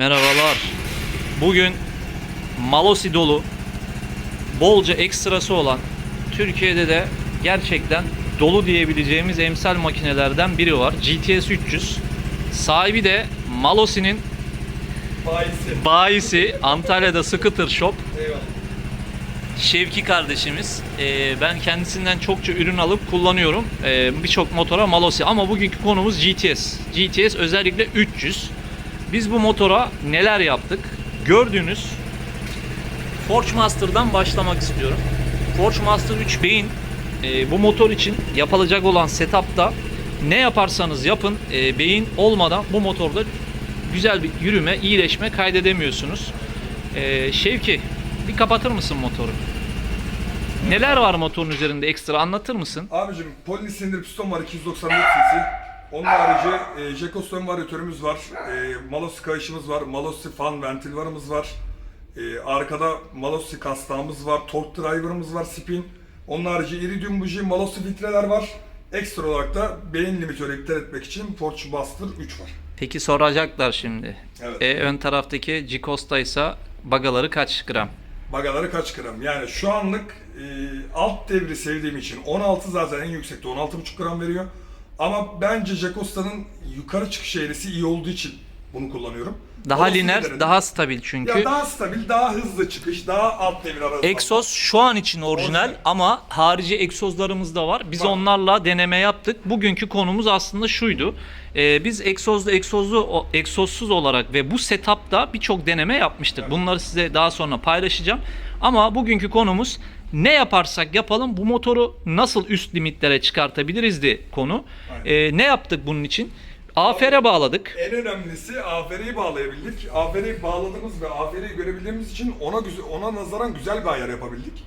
Merhabalar. Bugün Malosi dolu, bolca ekstrası olan, Türkiye'de de gerçekten dolu diyebileceğimiz emsal makinelerden biri var. GTS 300. Sahibi de Malosi'nin Bayisi. bayisi Antalya'da Scooter Shop. Eyvallah. Şevki kardeşimiz. Ee, ben kendisinden çokça ürün alıp kullanıyorum. Ee, Birçok motora Malosi ama bugünkü konumuz GTS. GTS özellikle 300. Biz bu motora neler yaptık? Gördüğünüz Forge Master'dan başlamak istiyorum. Forge Master 3 beyin e, bu motor için yapılacak olan setup'ta ne yaparsanız yapın e, beyin olmadan bu motorda güzel bir yürüme, iyileşme kaydedemiyorsunuz. E, Şevki bir kapatır mısın motoru? Neler var motorun üzerinde ekstra anlatır mısın? Abicim polisilindir piston var 294 cc. Onun harici e, Jekoston varyatörümüz var. E, Malossi kayışımız var. Malossi fan ventil varımız var. E, arkada Malossi kastağımız var. Torque driver'ımız var spin. Onun harici iridium buji, Malossi filtreler var. Ekstra olarak da beyin limitörü iptal etmek için Forge Buster 3 var. Peki soracaklar şimdi. Evet. E, ön taraftaki G-Costa ise bagaları kaç gram? Bagaları kaç gram? Yani şu anlık e, alt devri sevdiğim için 16 zaten en yüksekte 16,5 gram veriyor. Ama bence Jacosta'nın yukarı çıkış eğrisi iyi olduğu için bunu kullanıyorum. Daha Orası lineer, daha stabil çünkü. ya daha stabil, daha hızlı çıkış, daha alt devir arası. Egzoz şu an için orijinal Orijinal. ama harici egzozlarımız da var. Biz Var. onlarla deneme yaptık. Bugünkü konumuz aslında şuydu. Ee, biz egzozlu, egzozlu, egzozsuz olarak ve bu setupta birçok deneme yapmıştık. Bunları size daha sonra paylaşacağım. Ama bugünkü konumuz ne yaparsak yapalım bu motoru nasıl üst limitlere çıkartabilirizdi konu. Aynen. Ee, ne yaptık bunun için? AFR'e bağladık. En önemlisi AFR'yi bağlayabildik. AFR'yi bağladığımız ve AFR'yi görebildiğimiz için ona ona nazaran güzel bir ayar yapabildik.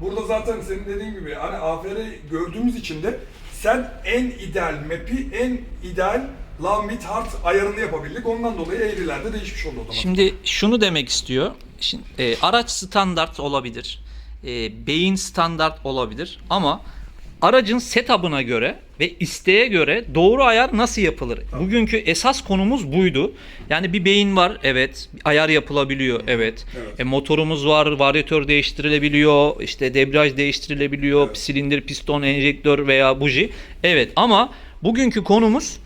Burada zaten senin dediğin gibi hani AFR'yi gördüğümüz için de sen en ideal map'i, en ideal low mid hard ayarını yapabildik. Ondan dolayı eğrilerde değişmiş oldu otomatik. Şimdi şunu demek istiyor. Şimdi, e, araç standart olabilir. E, beyin standart olabilir ama aracın setup'ına göre ve isteğe göre doğru ayar nasıl yapılır? Bugünkü esas konumuz buydu. Yani bir beyin var evet, ayar yapılabiliyor evet. Evet. E, motorumuz var, varyatör değiştirilebiliyor, işte debriyaj değiştirilebiliyor, Evet. silindir, piston, enjektör veya buji. Evet ama bugünkü konumuz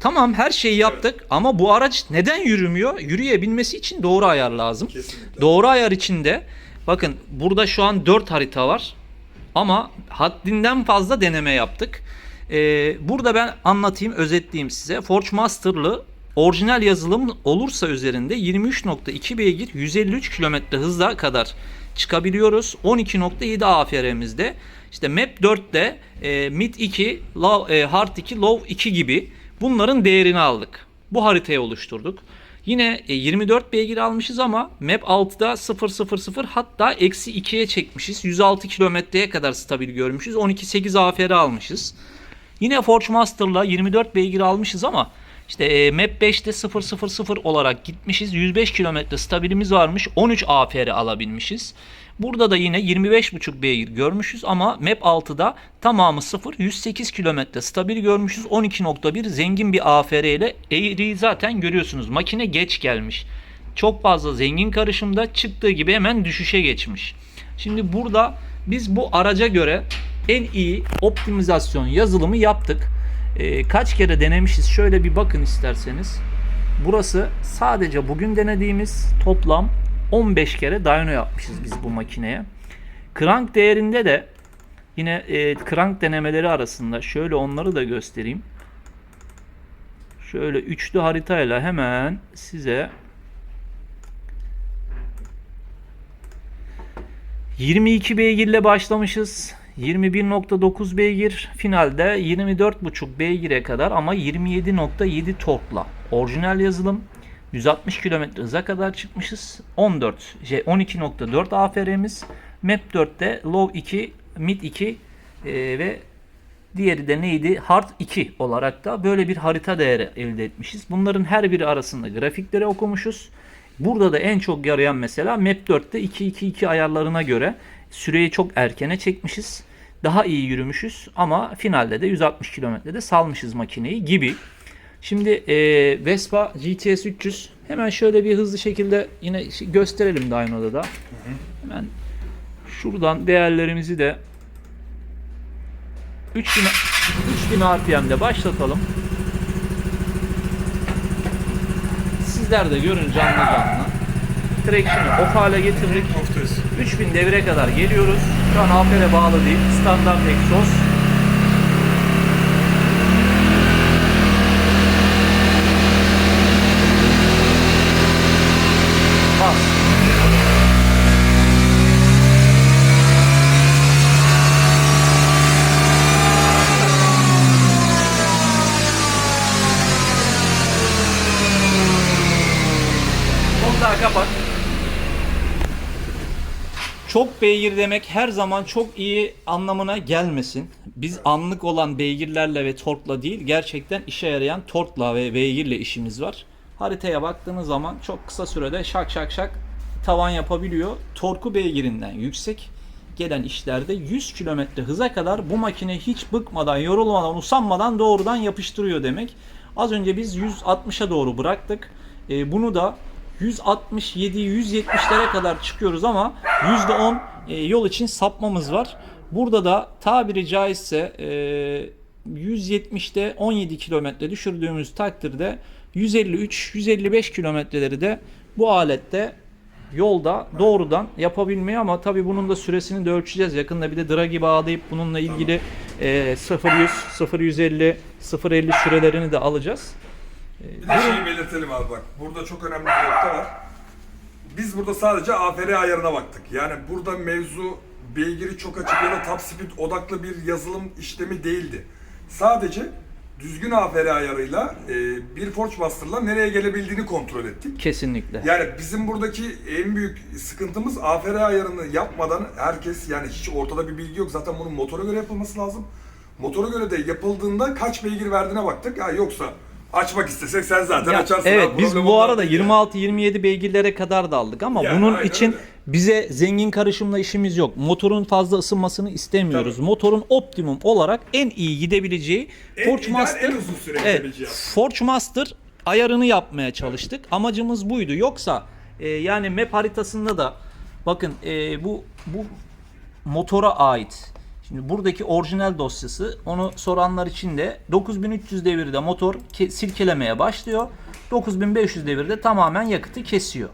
Tamam her şeyi yaptık ama bu araç neden yürümüyor? Yürüyebilmesi için doğru ayar lazım. Kesinlikle. Doğru ayar içinde bakın burada şu an 4 harita var ama haddinden fazla deneme yaptık. Ee, burada ben anlatayım, özetleyeyim size. Forge Master'lı orijinal yazılım olursa üzerinde 23.2 beygir 153 km hızla kadar çıkabiliyoruz. 12.7 AFR'mizde. İşte Map 4'te e, Mid 2, low, e, Hard 2, Low 2 gibi bunların değerini aldık. Bu haritayı oluşturduk. Yine e, 24 beygir almışız ama Map 6'da 000 hatta eksi 2'ye çekmişiz. 106 kilometreye kadar stabil görmüşüz. 12.8 AFR almışız. Yine Forge Master'la 24 beygir almışız ama işte e, Map 5'te 000 olarak gitmişiz. 105 kilometre stabilimiz varmış. 13 AFR alabilmişiz. Burada da yine 25,5 beygir görmüşüz ama Map 6'da tamamı 0. 108 kilometre stabil görmüşüz. 12.1 zengin bir AFR ile eğriyi zaten görüyorsunuz. Makine geç gelmiş. Çok fazla zengin karışımda çıktığı gibi hemen düşüşe geçmiş. Şimdi burada biz bu araca göre en iyi optimizasyon yazılımı yaptık. Ee, kaç kere denemişiz? Şöyle bir bakın isterseniz. Burası sadece bugün denediğimiz toplam 15 kere dyno yapmışız biz bu makineye. Crank değerinde de yine e, crank denemeleri arasında şöyle onları da göstereyim. Şöyle üçlü haritayla hemen size 22 beygirle başlamışız. 21.9 beygir finalde 24.5 beygire kadar ama 27.7 torkla orijinal yazılım 160 km hıza kadar çıkmışız. 14 şey 12.4 AFR'miz Map 4'te Low 2 Mid 2 e, ve diğeri de neydi? Hard 2 olarak da böyle bir harita değeri elde etmişiz. Bunların her biri arasında grafikleri okumuşuz. Burada da en çok yarayan mesela Map 4'te 2-2-2 ayarlarına göre süreyi çok erkene çekmişiz. Daha iyi yürümüşüz ama finalde de 160 kilometrede salmışız makineyi gibi. Şimdi e, Vespa GTS 300 Hemen şöyle bir hızlı şekilde yine gösterelim dyno'da da. Hemen şuradan değerlerimizi de 3000 3000 RPM'de başlatalım. Sizler de görün canlı canlı. Traction'ı off hale getirdik. Oftayız. 3000 devire kadar geliyoruz. Şu an amper'e bağlı değil. Standart egzoz. Çok beygir demek her zaman çok iyi anlamına gelmesin. Biz anlık olan beygirlerle ve torkla değil, gerçekten işe yarayan torkla ve beygirle işimiz var. Haritaya baktığınız zaman çok kısa sürede şak şak şak tavan yapabiliyor. Torku beygirinden yüksek gelen işlerde 100 km hıza kadar bu makine hiç bıkmadan, yorulmadan, usanmadan doğrudan yapıştırıyor demek. Az önce biz 160'a doğru bıraktık. Ee, bunu da 167-170'lere kadar çıkıyoruz ama %10 e, yol için sapmamız var. Burada da tabiri caizse e, 170'te 17 kilometre düşürdüğümüz takdirde 153-155 kilometreleri de bu alette yolda doğrudan yapabilmeyi ama tabii bunun da süresini de ölçeceğiz. Yakında bir de dragi bağlayıp bununla ilgili e, 0-100, 0-150, 0-50 sürelerini de alacağız. Bir de şeyi belirtelim abi bak. Burada çok önemli bir nokta var. Biz burada sadece AFR ayarına baktık. Yani burada mevzu beygiri çok açık ya da top speed odaklı bir yazılım işlemi değildi. Sadece düzgün AFR ayarıyla e, bir Forge Master'la nereye gelebildiğini kontrol ettik. Kesinlikle. Yani bizim buradaki en büyük sıkıntımız AFR ayarını yapmadan herkes yani hiç ortada bir bilgi yok. Zaten bunun motora göre yapılması lazım. Motora göre de yapıldığında kaç beygir verdiğine baktık. Ha yoksa açmak istesek sen zaten Ya, açarsın. evet abi, biz bu arada değil yani. 26-27 beygirlere kadar da aldık ama Yani bunun için öyle. bize zengin karışımla işimiz yok. Motorun fazla ısınmasını istemiyoruz. Tabii. Motorun optimum olarak en iyi gidebileceği En Forge Master en uzun süre evet. Forge Master ayarını yapmaya çalıştık. Amacımız buydu. Yoksa e, yani map haritasında da bakın e, bu bu motora ait. Şimdi buradaki orijinal dosyası onu soranlar için de 9300 devirde motor ke- silkelemeye başlıyor. 9500 devirde tamamen yakıtı kesiyor.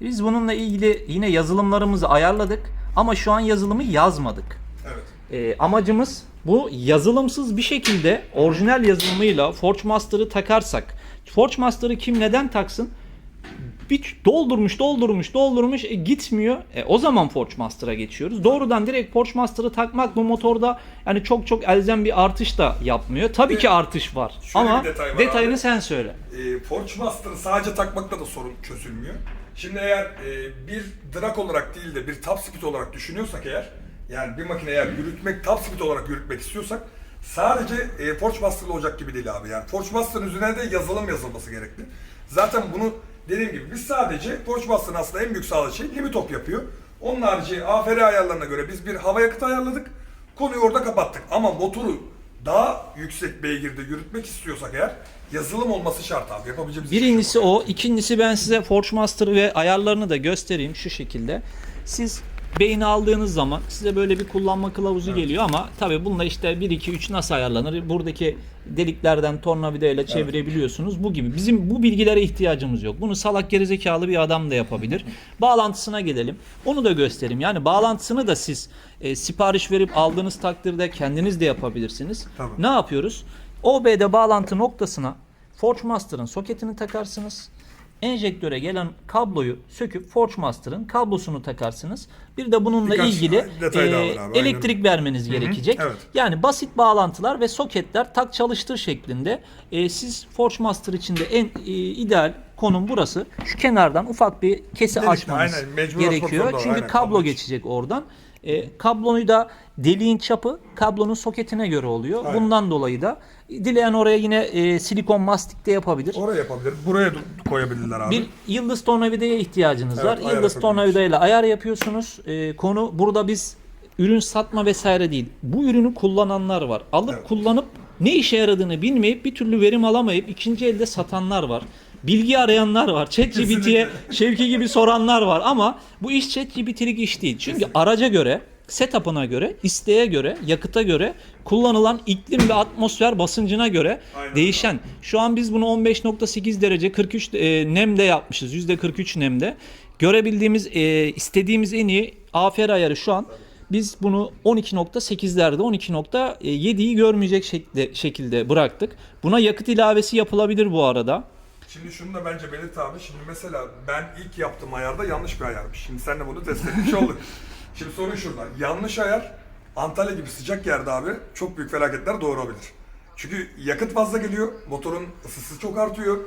Biz bununla ilgili yine yazılımlarımızı ayarladık ama şu an yazılımı yazmadık. Evet. E, amacımız bu yazılımsız bir şekilde orijinal yazılımıyla Forge Master'ı takarsak. Forge Master'ı kim neden taksın? Bir doldurmuş, doldurmuş, doldurmuş e, gitmiyor. E, o zaman Forge Master'a geçiyoruz. Doğrudan direkt Forge Master'ı takmak bu motorda yani çok çok elzem bir artış da yapmıyor. Tabii Ve ki artış var şöyle ama bir detay var detayını abi. sen söyle. E, Forge Master'ı sadece takmakla da sorun çözülmüyor. Şimdi eğer e, bir drag olarak değil de bir top speed olarak düşünüyorsak eğer, yani bir makine eğer yürütmek, top speed olarak yürütmek istiyorsak sadece e, Forge Master'la olacak gibi değil abi. Yani Forge Master'ın üzerine de yazılım yazılması gerekli. Zaten bunu dediğim gibi biz sadece Forge Master'ın aslında en büyük sağladığı şey limit top yapıyor. Onun harici AFR ayarlarına göre biz bir hava yakıtı ayarladık. Konuyu orada kapattık. Ama motoru daha yüksek beygirde yürütmek istiyorsak eğer yazılım olması şart abi. Yapabileceğimiz şey Birincisi yok. o. ikincisi ben size Forge Master ve ayarlarını da göstereyim şu şekilde. Siz beyni aldığınız zaman size böyle bir kullanma kılavuzu geliyor ama tabi bununla işte 1 2 3 nasıl ayarlanır? Buradaki deliklerden tornavidayla çevirebiliyorsunuz. Bu gibi. Bizim bu bilgilere ihtiyacımız yok. Bunu salak gerizekalı bir adam da yapabilir. Bağlantısına gelelim. Onu da göstereyim. Yani bağlantısını da siz e, sipariş verip aldığınız takdirde kendiniz de yapabilirsiniz. Tabii. Ne yapıyoruz? OBD bağlantı noktasına Forge Master'ın soketini takarsınız. Enjektöre gelen kabloyu söküp Forge Master'ın kablosunu takarsınız. Bir de bununla Birkaç ilgili detay daha e, abi, elektrik vermeniz gerekecek. evet. Yani basit bağlantılar ve soketler tak çalıştır şeklinde. E, siz Forge Master içinde en e, ideal konum burası. Şu kenardan ufak bir kese Delik, açmanız aynen, gerekiyor. Çünkü aynen, kablo kablo geçecek oradan. E, kabloyu da deliğin çapı kablonun soketine göre oluyor. Aynen. Bundan dolayı da dileyen oraya yine e, silikon mastik de yapabilir. Oraya yapabilir. Buraya koyabilirler abi. Bir yıldız tornavidaya ihtiyacınız Evet, var. Yıldız tornavidayla ayar yapıyorsunuz. E, konu burada biz ürün satma vesaire değil. Bu ürünü kullananlar var. Alıp Evet. kullanıp ne işe yaradığını bilmeyip bir türlü verim alamayıp ikinci elde satanlar var. Bilgi arayanlar var. ChatGPT'ye Kesinlikle. Şevki gibi soranlar var ama bu iş ChatGPT'lik iş değil. Çünkü araca göre, setup'ına göre, isteğe göre, yakıta göre, kullanılan iklim ve atmosfer basıncına göre Aynen değişen. Şu an biz bunu 15.8 derece 43 e, nemde yapmışız. %43 nemde. Görebildiğimiz, e, istediğimiz en iyi AFR ayarı şu an biz bunu 12.8'lerde 12.7'yi görmeyecek şekilde, şekilde bıraktık. Buna yakıt ilavesi yapılabilir bu arada. Şimdi şunu da bence belirt abi. Şimdi mesela ben ilk yaptığım ayarda yanlış bir ayarmış. Şimdi sen de bunu test etmiş olduk. Şimdi sorun şurada. Yanlış ayar Antalya gibi sıcak yerde abi çok büyük felaketler doğurabilir. Çünkü yakıt fazla geliyor. Motorun ısısı çok artıyor.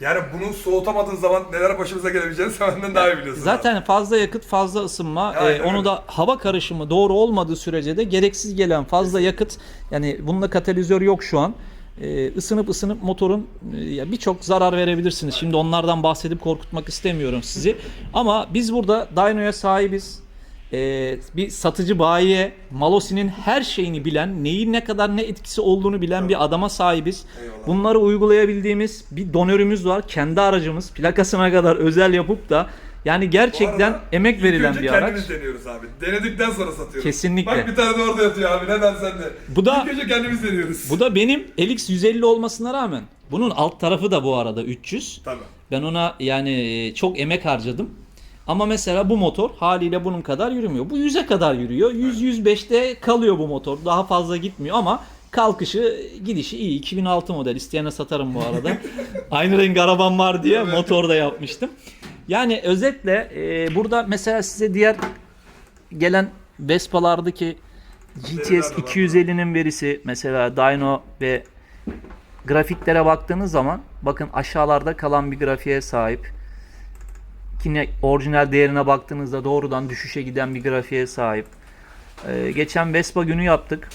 Yani bunu soğutamadığın zaman neler başımıza gelebileceğini sen daha iyi biliyorsun. abi. Zaten fazla yakıt, fazla ısınma. Aynen e, onu da hava karışımı doğru olmadığı sürece de gereksiz gelen fazla yakıt yani bunda katalizör yok şu an. E, ısınıp ısınıp motorun e, ya birçok zarar verebilirsiniz. Şimdi onlardan bahsedip korkutmak istemiyorum sizi. Ama biz burada Dyno'ya sahibiz. E, bir satıcı bayiye Malosi'nin her şeyini bilen, neyin ne kadar ne etkisi olduğunu bilen bir adama sahibiz. Eyvallah. Bunları uygulayabildiğimiz bir donörümüz var. Kendi aracımız. Plakasına kadar özel yapıp da yani gerçekten arada emek verilen bir araç. kendimiz deniyoruz abi. Denedikten sonra satıyoruz. Kesinlikle. Bak bir tane de orada yatıyor abi. Neden sen de? Bu da- İlk önce kendimiz deniyoruz. Bu da benim LX 150 olmasına rağmen bunun alt tarafı da bu arada 300. Tabii. Ben ona yani çok emek harcadım. Ama mesela bu motor haliyle bunun kadar yürümüyor. Bu 100'e kadar yürüyor. 100-105'te kalıyor bu motor. Daha fazla gitmiyor ama kalkışı gidişi iyi. 2006 model. İsteyene satarım bu arada. Aynı renk arabam var diye motor da yapmıştım. Yani özetle e, burada mesela size diğer gelen Vespa'lardaki GTS Veriler de var. 250'nin verisi mesela Dyno ve grafiklere baktığınız zaman bakın aşağılarda kalan bir grafiğe sahip. Yine orijinal değerine baktığınızda doğrudan düşüşe giden bir grafiğe sahip. Ee, geçen Vespa günü yaptık.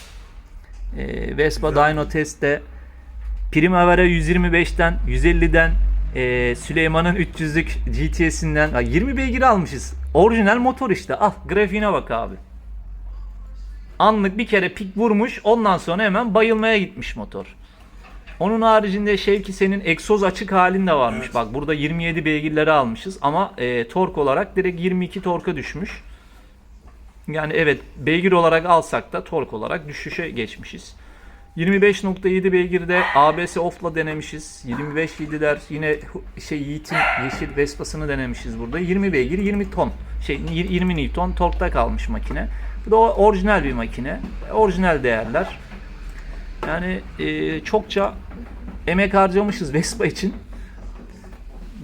Ee, Vespa Güzel. Dyno testte Primavera 125'ten 150'den e, Süleyman'ın 300'lük GTS'inden ya 20 beygir almışız. Orijinal motor işte. Al grafiğine bak abi. Anlık bir kere pik vurmuş ondan sonra hemen bayılmaya gitmiş motor. Onun haricinde Şevki senin egzoz açık halinde varmış. Evet. Bak burada 27 beygirleri almışız ama e, tork olarak direkt 22 torka düşmüş. Yani evet beygir olarak alsak da tork olarak düşüşe geçmişiz. 25.7 beygirde ABS off'la denemişiz. 25 7'ler yine şey Yiğit'in yeşil Vespa'sını denemişiz burada. 20 beygir 20 ton. Şey yir- 20 Newton torkta kalmış makine. Bu da orijinal bir makine. Orijinal değerler. Yani e, çokça emek harcamışız Vespa için.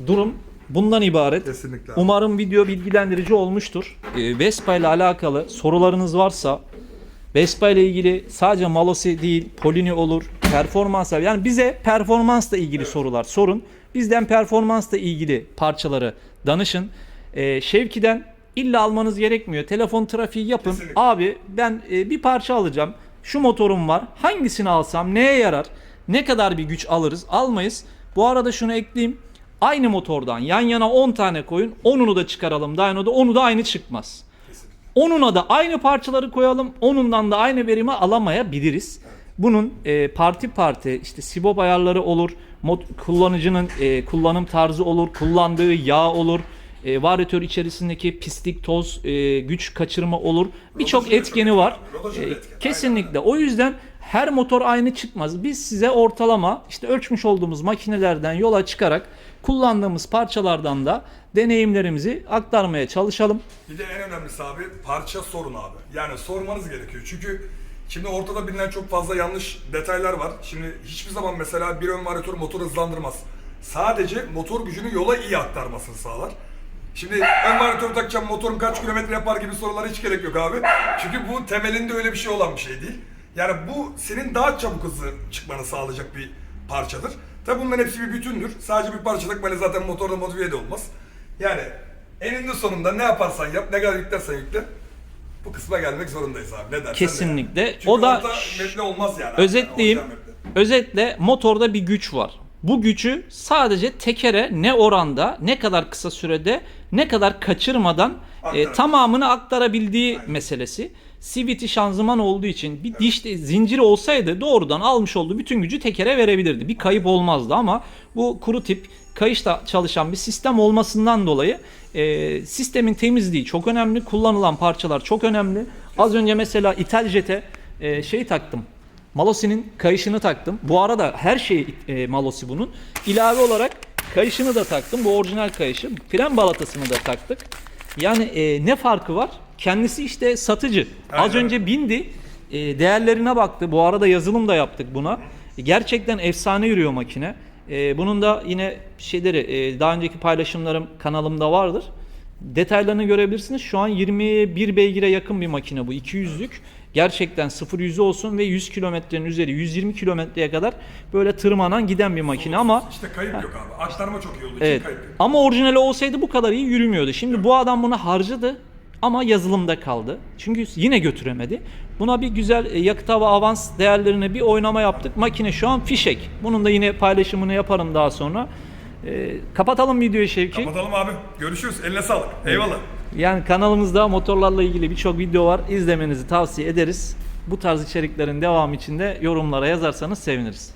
Durum bundan ibaret. Kesinlikle. Umarım video bilgilendirici olmuştur. Ee, Vespa ile alakalı sorularınız varsa Vespa ile ilgili sadece Malosi değil, Polini olur, performans yani bize performansla ilgili sorular sorun. Bizden performansla ilgili parçaları danışın. Ee, Şevki'den illa almanız gerekmiyor. Telefon trafiği yapın. Kesinlikle. Abi ben e, bir parça alacağım. Şu motorum var. Hangisini alsam neye yarar? Ne kadar bir güç alırız? Almayız. Bu arada şunu ekleyeyim. Aynı motordan yan yana 10 tane koyun. 10'unu da çıkaralım Dyno'da. Onu da aynı çıkmaz. Onuna da aynı parçaları koyalım. Onundan da aynı verimi alamayabiliriz. Bunun e, parti parti işte sibop ayarları olur. Mod, kullanıcının e, kullanım tarzı olur. Kullandığı yağ olur. E, varyatör içerisindeki pislik, toz, e, güç kaçırma olur. Birçok etkeni var. E, kesinlikle. O yüzden her motor aynı çıkmaz. Biz size ortalama işte ölçmüş olduğumuz makinelerden yola çıkarak kullandığımız parçalardan da deneyimlerimizi aktarmaya çalışalım. Bir de en önemlisi abi parça sorun abi. Yani sormanız gerekiyor. Çünkü şimdi ortada bilinen çok fazla yanlış detaylar var. Şimdi hiçbir zaman mesela bir ön varyatör motoru hızlandırmaz. Sadece motor gücünü yola iyi aktarmasını sağlar. Şimdi ön varyatör takacağım motorum kaç kilometre yapar gibi sorulara hiç gerek yok abi. Çünkü bu temelinde öyle bir şey olan bir şey değil. Yani bu senin daha çabuk hızlı çıkmanı sağlayacak bir parçadır. Tabi bunların hepsi bir bütündür. Sadece bir parça takmayla zaten motorda modifiye de olmaz. Yani eninde sonunda ne yaparsan yap, ne kadar yüklersen yükle bu kısma gelmek zorundayız abi. Ne dersen de. Kesinlikle. Çünkü O da metle olmaz yani. Özetleyeyim. Yani. Özetle motorda bir güç var. Bu gücü sadece tekere ne oranda, ne kadar kısa sürede, ne kadar kaçırmadan e, tamamını aktarabildiği meselesi. CVT şanzıman olduğu için bir diş zinciri olsaydı doğrudan almış olduğu bütün gücü tekere verebilirdi. Bir kayıp olmazdı ama bu kuru tip kayışta çalışan bir sistem olmasından dolayı e, sistemin temizliği çok önemli. Kullanılan parçalar çok önemli. Az önce mesela İtaljet'e e, şey taktım. Malosi'nin kayışını taktım. Bu arada her şey e, Malosi bunun. İlave olarak kayışını da taktım. Bu orijinal kayışı. Fren balatasını da taktık. Yani e, ne farkı var? Kendisi işte satıcı. Az Aynen. önce bindi. e, değerlerine baktı. Bu arada yazılım da yaptık buna. E, Gerçekten efsane yürüyor makine. E, bunun da yine şeyleri e, daha önceki paylaşımlarım kanalımda vardır. Detaylarını görebilirsiniz. Şu an 21 beygire yakın bir makine bu. 200'lük. Gerçekten 0 yüzü olsun ve 100 kilometrenin üzeri 120 kilometreye kadar böyle tırmanan giden bir makine ama İşte kayıp yok abi. Aktarma çok iyi olduğu için Evet. kayıp yok. Ama orijinali olsaydı bu kadar iyi yürümüyordu. Şimdi bu adam bunu harcadı ama yazılımda kaldı. Çünkü yine götüremedi. Buna bir güzel e, yakıt hava avans değerlerine bir oynama yaptık. Makine şu an fişek. Bunun da yine paylaşımını yaparım daha sonra. E, kapatalım videoyu Şevki. Kapatalım abi. Görüşürüz. Eline sağlık. Eyvallah. Yani kanalımızda motorlarla ilgili birçok video var. İzlemenizi tavsiye ederiz. Bu tarz içeriklerin devamı için de yorumlara yazarsanız seviniriz.